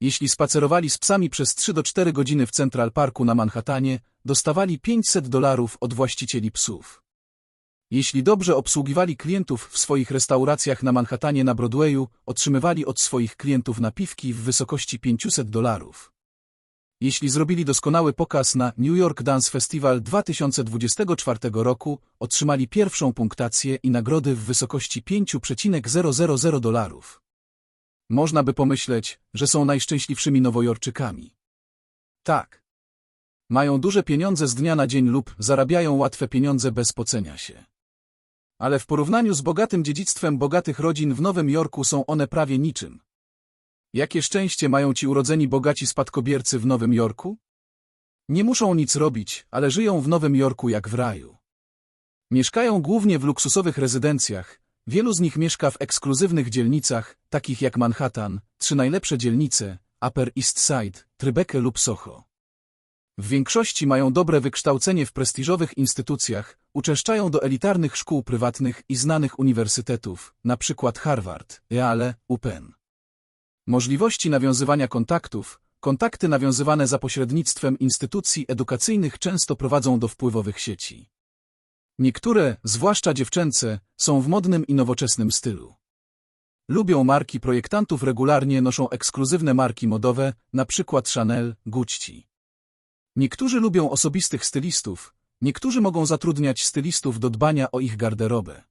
Jeśli spacerowali z psami przez 3 do 4 godziny w Central Parku na Manhattanie, dostawali 500 dolarów od właścicieli psów. Jeśli dobrze obsługiwali klientów w swoich restauracjach na Manhattanie na Broadwayu, otrzymywali od swoich klientów napiwki w wysokości 500 dolarów. Jeśli zrobili doskonały pokaz na New York Dance Festival 2024 roku, otrzymali pierwszą punktację i nagrody w wysokości 5,000 dolarów. Można by pomyśleć, że są najszczęśliwszymi nowojorczykami. Tak. Mają duże pieniądze z dnia na dzień lub zarabiają łatwe pieniądze bez pocenia się. Ale w porównaniu z bogatym dziedzictwem bogatych rodzin w Nowym Jorku są one prawie niczym. Jakie szczęście mają ci urodzeni bogaci spadkobiercy w Nowym Jorku? Nie muszą nic robić, ale żyją w Nowym Jorku jak w raju. Mieszkają głównie w luksusowych rezydencjach, wielu z nich mieszka w ekskluzywnych dzielnicach, takich jak Manhattan, trzy najlepsze dzielnice, Upper East Side, Tribeca lub Soho. W większości mają dobre wykształcenie w prestiżowych instytucjach, uczęszczają do elitarnych szkół prywatnych i znanych uniwersytetów, np. Harvard, Yale, UPenn. Możliwości nawiązywania kontaktów, kontakty nawiązywane za pośrednictwem instytucji edukacyjnych często prowadzą do wpływowych sieci. Niektóre, zwłaszcza dziewczęce, są w modnym i nowoczesnym stylu. Lubią marki projektantów regularnie noszą ekskluzywne marki modowe, np. Chanel, Gucci. Niektórzy lubią osobistych stylistów, niektórzy mogą zatrudniać stylistów do dbania o ich garderobę.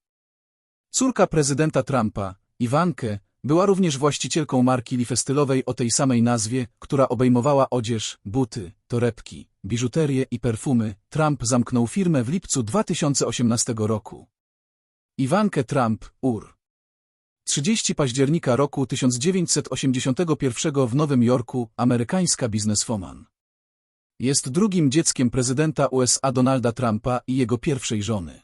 Córka prezydenta Trumpa, Iwankę, była również właścicielką marki lifestylowej o tej samej nazwie, która obejmowała odzież, buty, torebki, biżuterię i perfumy. Trump zamknął firmę w lipcu 2018 roku. Iwankę Trump, UR. 30 października roku 1981 w Nowym Jorku, amerykańska bizneswoman. Jest drugim dzieckiem prezydenta USA Donalda Trumpa i jego pierwszej żony.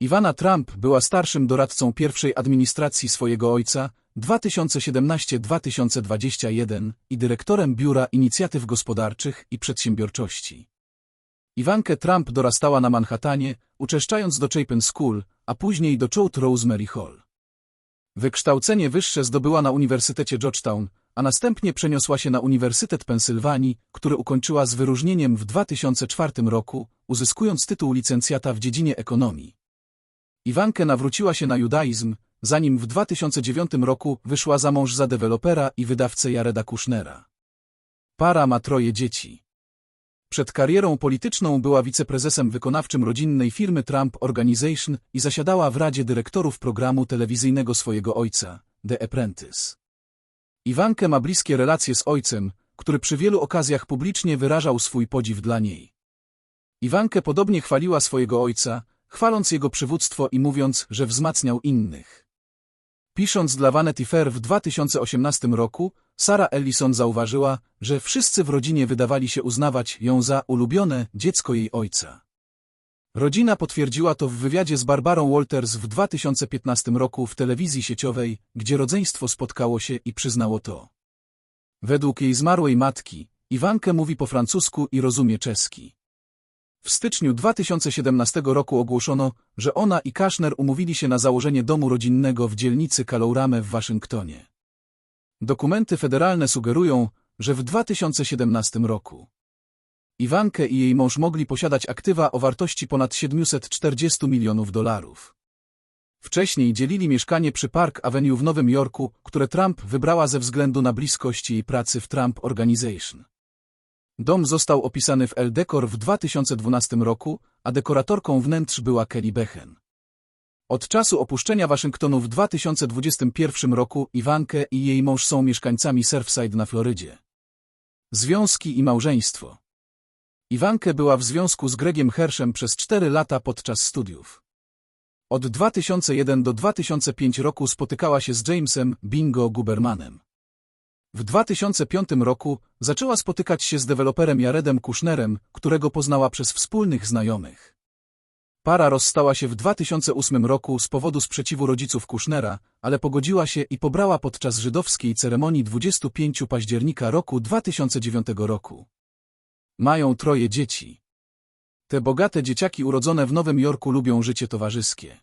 Iwana Trump była starszym doradcą pierwszej administracji swojego ojca 2017-2021 i dyrektorem Biura Inicjatyw Gospodarczych i Przedsiębiorczości. Iwankę Trump dorastała na Manhattanie, uczęszczając do Chapin School, a później do Choate Rosemary Hall. Wykształcenie wyższe zdobyła na Uniwersytecie Georgetown, a następnie przeniosła się na Uniwersytet Pensylwanii, który ukończyła z wyróżnieniem w 2004 roku, uzyskując tytuł licencjata w dziedzinie ekonomii. Iwankę nawróciła się na judaizm, zanim w 2009 roku wyszła za mąż za dewelopera i wydawcę Jareda Kushnera. Para ma troje dzieci. Przed karierą polityczną była wiceprezesem wykonawczym rodzinnej firmy Trump Organization i zasiadała w radzie dyrektorów programu telewizyjnego swojego ojca, The Apprentice. Iwankę ma bliskie relacje z ojcem, który przy wielu okazjach publicznie wyrażał swój podziw dla niej. Iwankę podobnie chwaliła swojego ojca, chwaląc jego przywództwo i mówiąc, że wzmacniał innych. Pisząc dla Vanity Fair w 2018 roku, Sara Ellison zauważyła, że wszyscy w rodzinie wydawali się uznawać ją za ulubione dziecko jej ojca. Rodzina potwierdziła to w wywiadzie z Barbarą Walters w 2015 roku w telewizji sieciowej, gdzie rodzeństwo spotkało się i przyznało to. Według jej zmarłej matki, Iwankę mówi po francusku i rozumie czeski. W styczniu 2017 roku ogłoszono, że ona i Kaszner umówili się na założenie domu rodzinnego w dzielnicy Kalourame w Waszyngtonie. Dokumenty federalne sugerują, że w 2017 roku Iwankę i jej mąż mogli posiadać aktywa o wartości ponad 740 milionów dolarów. Wcześniej dzielili mieszkanie przy Park Avenue w Nowym Jorku, które Trump wybrała ze względu na bliskość jej pracy w Trump Organization. Dom został opisany w El Decor w 2012 roku, a dekoratorką wnętrz była Kelly Bechen. Od czasu opuszczenia Waszyngtonu w 2021 roku Iwankę i jej mąż są mieszkańcami Surfside na Florydzie. Związki i małżeństwo Iwankę była w związku z Gregiem Herszem przez cztery lata podczas studiów. Od 2001 do 2005 roku spotykała się z Jamesem Bingo Gubermanem. W 2005 roku zaczęła spotykać się z deweloperem Jaredem Kushnerem, którego poznała przez wspólnych znajomych. Para rozstała się w 2008 roku z powodu sprzeciwu rodziców Kushnera, ale pogodziła się i pobrała podczas żydowskiej ceremonii 25 października roku 2009 roku. Mają troje dzieci. Te bogate dzieciaki urodzone w Nowym Jorku lubią życie towarzyskie.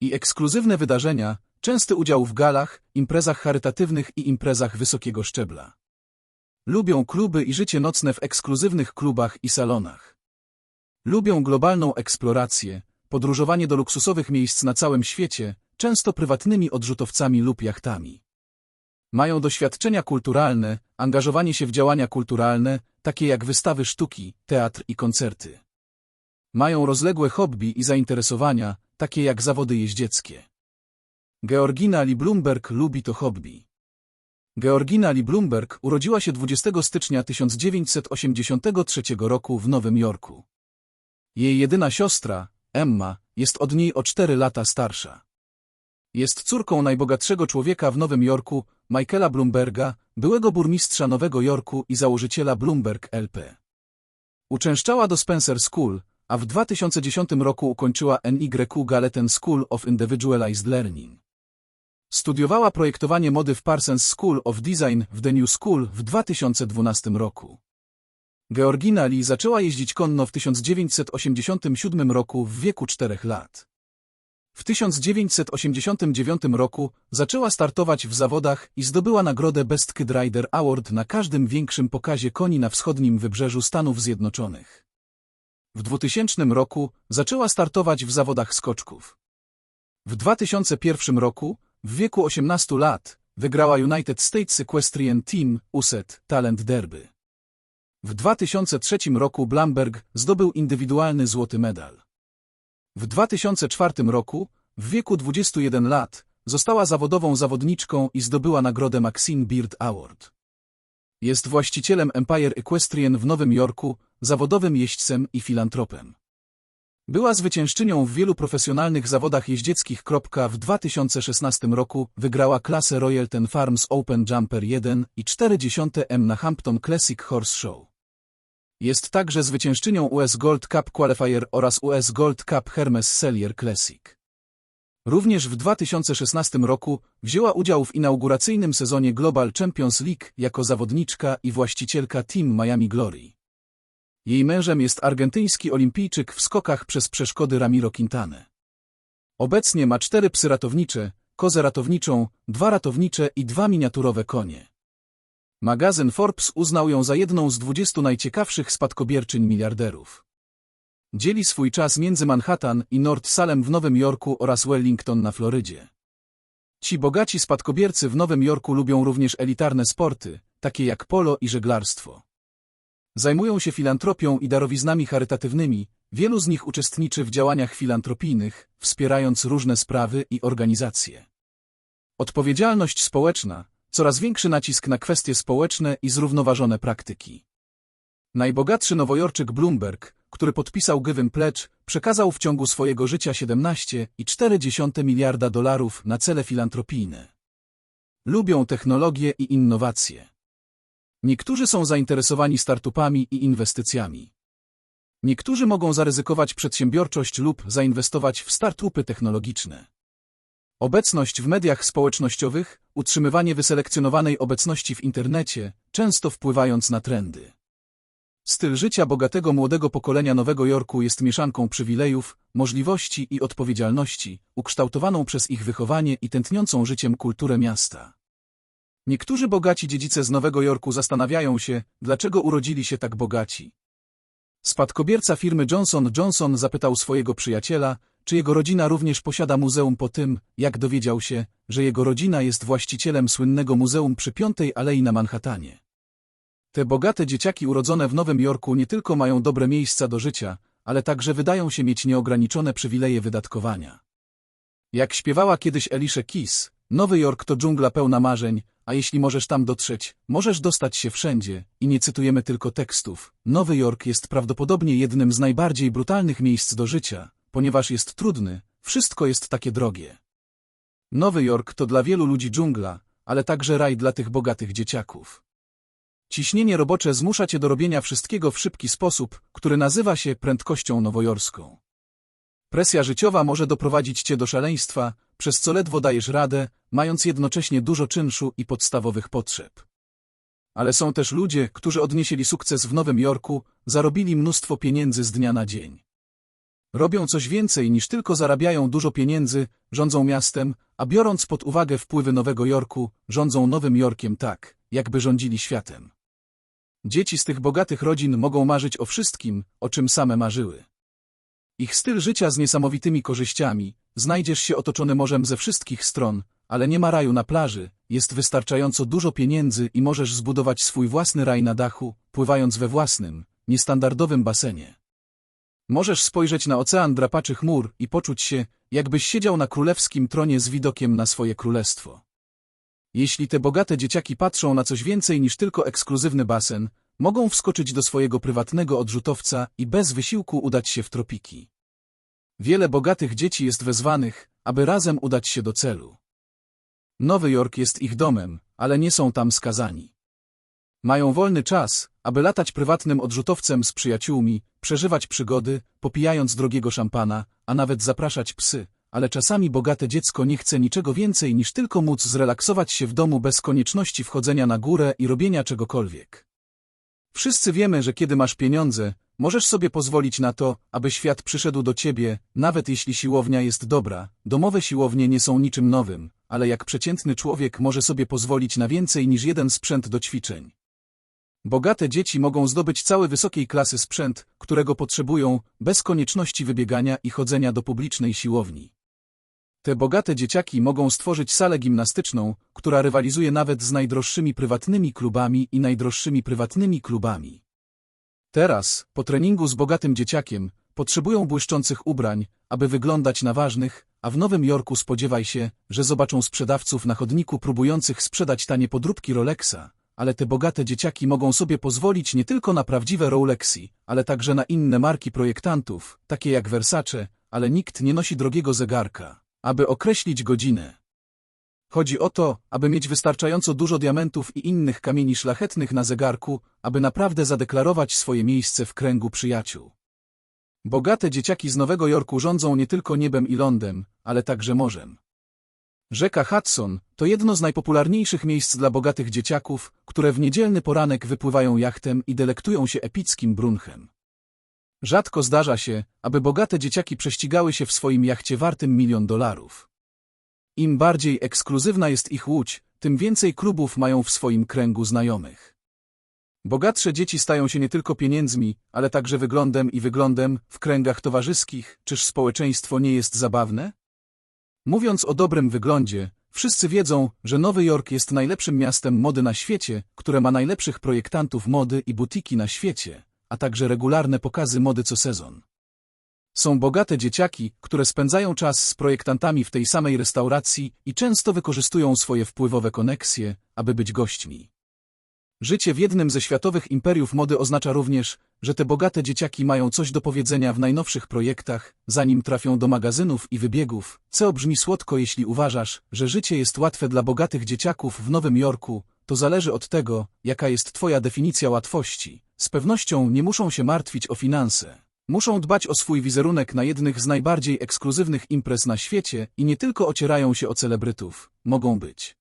I ekskluzywne wydarzenia, częsty udział w galach, imprezach charytatywnych i imprezach wysokiego szczebla. Lubią kluby i życie nocne w ekskluzywnych klubach i salonach. Lubią globalną eksplorację, podróżowanie do luksusowych miejsc na całym świecie, często prywatnymi odrzutowcami lub jachtami. Mają doświadczenia kulturalne, angażowanie się w działania kulturalne, takie jak wystawy sztuki, teatr i koncerty. Mają rozległe hobby i zainteresowania, takie jak zawody jeździeckie. Georgina Lee Bloomberg lubi to hobby. Georgina Lee Bloomberg urodziła się 20 stycznia 1983 roku w Nowym Jorku. Jej jedyna siostra, Emma, jest od niej o 4 lata starsza. Jest córką najbogatszego człowieka w Nowym Jorku, Michaela Bloomberga, byłego burmistrza Nowego Jorku i założyciela Bloomberg LP. Uczęszczała do Spencer School, a w 2010 roku ukończyła NYU Gallatin School of Individualized Learning. Studiowała projektowanie mody w Parsons School of Design w The New School w 2012 roku. Georgina Lee zaczęła jeździć konno w 1987 roku w wieku 4 lat. W 1989 roku zaczęła startować w zawodach i zdobyła nagrodę Best Kid Rider Award na każdym większym pokazie koni na wschodnim wybrzeżu Stanów Zjednoczonych. W 2000 roku zaczęła startować w zawodach skoczków. W 2001 roku, w wieku 18 lat, wygrała United States Equestrian Team USET Talent Derby. W 2003 roku Blamberg zdobył indywidualny złoty medal. W 2004 roku, w wieku 21 lat, została zawodową zawodniczką i zdobyła nagrodę Maxine Beard Award. Jest właścicielem Empire Equestrian w Nowym Jorku, zawodowym jeźdźcem i filantropem. Była zwyciężczynią w wielu profesjonalnych zawodach jeździeckich. W 2016 roku wygrała klasę Royal Ten Farms Open Jumper 1 i 40 M na Hampton Classic Horse Show. Jest także zwyciężczynią US Gold Cup Qualifier oraz US Gold Cup Hermes Cellier Classic. Również w 2016 roku wzięła udział w inauguracyjnym sezonie Global Champions League jako zawodniczka i właścicielka Team Miami Glory. Jej mężem jest argentyński olimpijczyk w skokach przez przeszkody Ramiro Quintane. Obecnie ma cztery psy ratownicze, kozę ratowniczą, dwa ratownicze i dwa miniaturowe konie. Magazyn Forbes uznał ją za jedną z 20 najciekawszych spadkobierczyń miliarderów. Dzieli swój czas między Manhattan i North Salem w Nowym Jorku oraz Wellington na Florydzie. Ci bogaci spadkobiercy w Nowym Jorku lubią również elitarne sporty, takie jak polo i żeglarstwo. Zajmują się filantropią i darowiznami charytatywnymi, wielu z nich uczestniczy w działaniach filantropijnych, wspierając różne sprawy i organizacje. Odpowiedzialność społeczna, coraz większy nacisk na kwestie społeczne i zrównoważone praktyki. Najbogatszy nowojorczyk Bloomberg, który podpisał Giving Pledge, przekazał w ciągu swojego życia 17,4 miliarda dolarów na cele filantropijne. Lubią technologię i innowacje. Niektórzy są zainteresowani startupami i inwestycjami. Niektórzy mogą zaryzykować przedsiębiorczość lub zainwestować w startupy technologiczne. Obecność w mediach społecznościowych, utrzymywanie wyselekcjonowanej obecności w internecie, często wpływając na trendy. Styl życia bogatego młodego pokolenia Nowego Jorku jest mieszanką przywilejów, możliwości i odpowiedzialności, ukształtowaną przez ich wychowanie i tętniącą życiem kulturę miasta. Niektórzy bogaci dziedzice z Nowego Jorku zastanawiają się, dlaczego urodzili się tak bogaci. Spadkobierca firmy Johnson Johnson zapytał swojego przyjaciela, czy jego rodzina również posiada muzeum po tym, jak dowiedział się, że jego rodzina jest właścicielem słynnego muzeum przy Piątej Alei na Manhattanie. Te bogate dzieciaki urodzone w Nowym Jorku nie tylko mają dobre miejsca do życia, ale także wydają się mieć nieograniczone przywileje wydatkowania. Jak śpiewała kiedyś Elisha Keys, Nowy Jork to dżungla pełna marzeń, a jeśli możesz tam dotrzeć, możesz dostać się wszędzie, i nie cytujemy tylko tekstów. Nowy Jork jest prawdopodobnie jednym z najbardziej brutalnych miejsc do życia, ponieważ jest trudny, wszystko jest takie drogie. Nowy Jork to dla wielu ludzi dżungla, ale także raj dla tych bogatych dzieciaków. Ciśnienie robocze zmusza cię do robienia wszystkiego w szybki sposób, który nazywa się prędkością nowojorską. Presja życiowa może doprowadzić cię do szaleństwa, przez co ledwo dajesz radę, mając jednocześnie dużo czynszu i podstawowych potrzeb. Ale są też ludzie, którzy odnieśli sukces w Nowym Jorku, zarobili mnóstwo pieniędzy z dnia na dzień. Robią coś więcej niż tylko zarabiają dużo pieniędzy, rządzą miastem, a biorąc pod uwagę wpływy Nowego Jorku, rządzą Nowym Jorkiem tak, jakby rządzili światem. Dzieci z tych bogatych rodzin mogą marzyć o wszystkim, o czym same marzyły. Ich styl życia z niesamowitymi korzyściami, znajdziesz się otoczony morzem ze wszystkich stron, ale nie ma raju na plaży, jest wystarczająco dużo pieniędzy i możesz zbudować swój własny raj na dachu, pływając we własnym, niestandardowym basenie. Możesz spojrzeć na ocean drapaczy chmur i poczuć się, jakbyś siedział na królewskim tronie z widokiem na swoje królestwo. Jeśli te bogate dzieciaki patrzą na coś więcej niż tylko ekskluzywny basen, mogą wskoczyć do swojego prywatnego odrzutowca i bez wysiłku udać się w tropiki. Wiele bogatych dzieci jest wezwanych, aby razem udać się do celu. Nowy Jork jest ich domem, ale nie są tam skazani. Mają wolny czas, aby latać prywatnym odrzutowcem z przyjaciółmi, przeżywać przygody, popijając drogiego szampana, a nawet zapraszać psy, ale czasami bogate dziecko nie chce niczego więcej niż tylko móc zrelaksować się w domu bez konieczności wchodzenia na górę i robienia czegokolwiek. Wszyscy wiemy, że kiedy masz pieniądze, możesz sobie pozwolić na to, aby świat przyszedł do ciebie, nawet jeśli siłownia jest dobra. Domowe siłownie nie są niczym nowym, ale jak przeciętny człowiek może sobie pozwolić na więcej niż jeden sprzęt do ćwiczeń. Bogate dzieci mogą zdobyć cały wysokiej klasy sprzęt, którego potrzebują, bez konieczności wybiegania i chodzenia do publicznej siłowni. Te bogate dzieciaki mogą stworzyć salę gimnastyczną, która rywalizuje nawet z najdroższymi prywatnymi klubami i najdroższymi prywatnymi klubami. Teraz, po treningu z bogatym dzieciakiem, potrzebują błyszczących ubrań, aby wyglądać na ważnych, a w Nowym Jorku spodziewaj się, że zobaczą sprzedawców na chodniku próbujących sprzedać tanie podróbki Rolexa, ale te bogate dzieciaki mogą sobie pozwolić nie tylko na prawdziwe Rolexy, ale także na inne marki projektantów, takie jak Versace, ale nikt nie nosi drogiego zegarka, aby określić godzinę. Chodzi o to, aby mieć wystarczająco dużo diamentów i innych kamieni szlachetnych na zegarku, aby naprawdę zadeklarować swoje miejsce w kręgu przyjaciół. Bogate dzieciaki z Nowego Jorku rządzą nie tylko niebem i lądem, ale także morzem. Rzeka Hudson to jedno z najpopularniejszych miejsc dla bogatych dzieciaków, które w niedzielny poranek wypływają jachtem i delektują się epickim brunchem. Rzadko zdarza się, aby bogate dzieciaki prześcigały się w swoim jachcie wartym milion dolarów. Im bardziej ekskluzywna jest ich łódź, tym więcej klubów mają w swoim kręgu znajomych. Bogatsze dzieci stają się nie tylko pieniędzmi, ale także wyglądem i wyglądem w kręgach towarzyskich. Czyż społeczeństwo nie jest zabawne? Mówiąc o dobrym wyglądzie, wszyscy wiedzą, że Nowy Jork jest najlepszym miastem mody na świecie, które ma najlepszych projektantów mody i butiki na świecie, a także regularne pokazy mody co sezon. Są bogate dzieciaki, które spędzają czas z projektantami w tej samej restauracji i często wykorzystują swoje wpływowe koneksje, aby być gośćmi. Życie w jednym ze światowych imperiów mody oznacza również, że te bogate dzieciaki mają coś do powiedzenia w najnowszych projektach, zanim trafią do magazynów i wybiegów, co brzmi słodko jeśli uważasz, że życie jest łatwe dla bogatych dzieciaków w Nowym Jorku, to zależy od tego, jaka jest twoja definicja łatwości. Z pewnością nie muszą się martwić o finanse. Muszą dbać o swój wizerunek na jednych z najbardziej ekskluzywnych imprez na świecie i nie tylko ocierają się o celebrytów, mogą być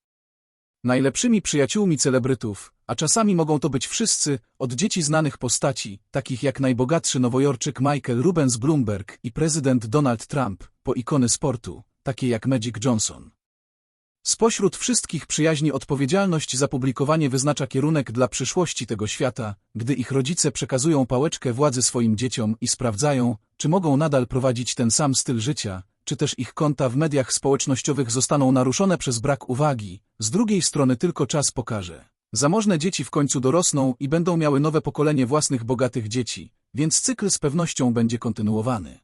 najlepszymi przyjaciółmi celebrytów, a czasami mogą to być wszyscy, od dzieci znanych postaci, takich jak najbogatszy nowojorczyk Michael Rubens Bloomberg i prezydent Donald Trump, po ikony sportu, takie jak Magic Johnson. Spośród wszystkich przyjaźni odpowiedzialność za publikowanie wyznacza kierunek dla przyszłości tego świata, gdy ich rodzice przekazują pałeczkę władzy swoim dzieciom i sprawdzają, czy mogą nadal prowadzić ten sam styl życia, czy też ich konta w mediach społecznościowych zostaną naruszone przez brak uwagi, z drugiej strony tylko czas pokaże. Zamożne dzieci w końcu dorosną i będą miały nowe pokolenie własnych bogatych dzieci, więc cykl z pewnością będzie kontynuowany.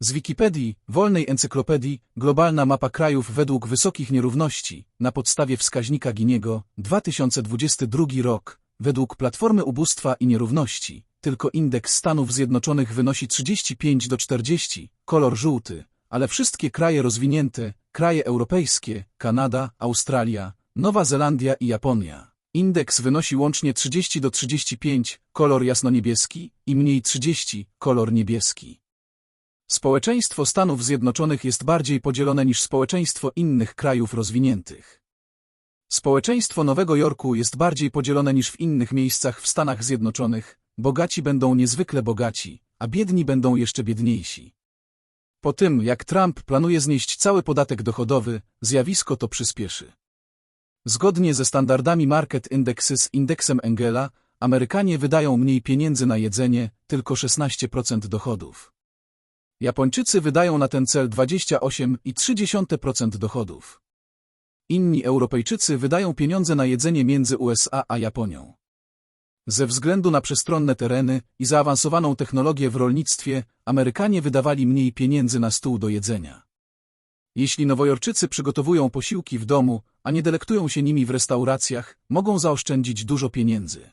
Z Wikipedii, wolnej encyklopedii, globalna mapa krajów według wysokich nierówności, na podstawie wskaźnika Giniego, 2022 rok, według Platformy Ubóstwa i Nierówności, tylko indeks Stanów Zjednoczonych wynosi 35 do 40, kolor żółty, ale wszystkie kraje rozwinięte, kraje europejskie, Kanada, Australia, Nowa Zelandia i Japonia. Indeks wynosi łącznie 30 do 35, kolor jasnoniebieski, i mniej 30, kolor niebieski. Społeczeństwo Stanów Zjednoczonych jest bardziej podzielone niż społeczeństwo innych krajów rozwiniętych. Społeczeństwo Nowego Jorku jest bardziej podzielone niż w innych miejscach w Stanach Zjednoczonych. Bogaci będą niezwykle bogaci, a biedni będą jeszcze biedniejsi. Po tym, jak Trump planuje znieść cały podatek dochodowy, zjawisko to przyspieszy. Zgodnie ze standardami Market Indexes indeksem Engela, Amerykanie wydają mniej pieniędzy na jedzenie, tylko 16% dochodów. Japończycy wydają na ten cel 28,3% dochodów. Inni Europejczycy wydają pieniądze na jedzenie między USA a Japonią. Ze względu na przestronne tereny i zaawansowaną technologię w rolnictwie, Amerykanie wydawali mniej pieniędzy na stół do jedzenia. Jeśli Nowojorczycy przygotowują posiłki w domu, a nie delektują się nimi w restauracjach, mogą zaoszczędzić dużo pieniędzy.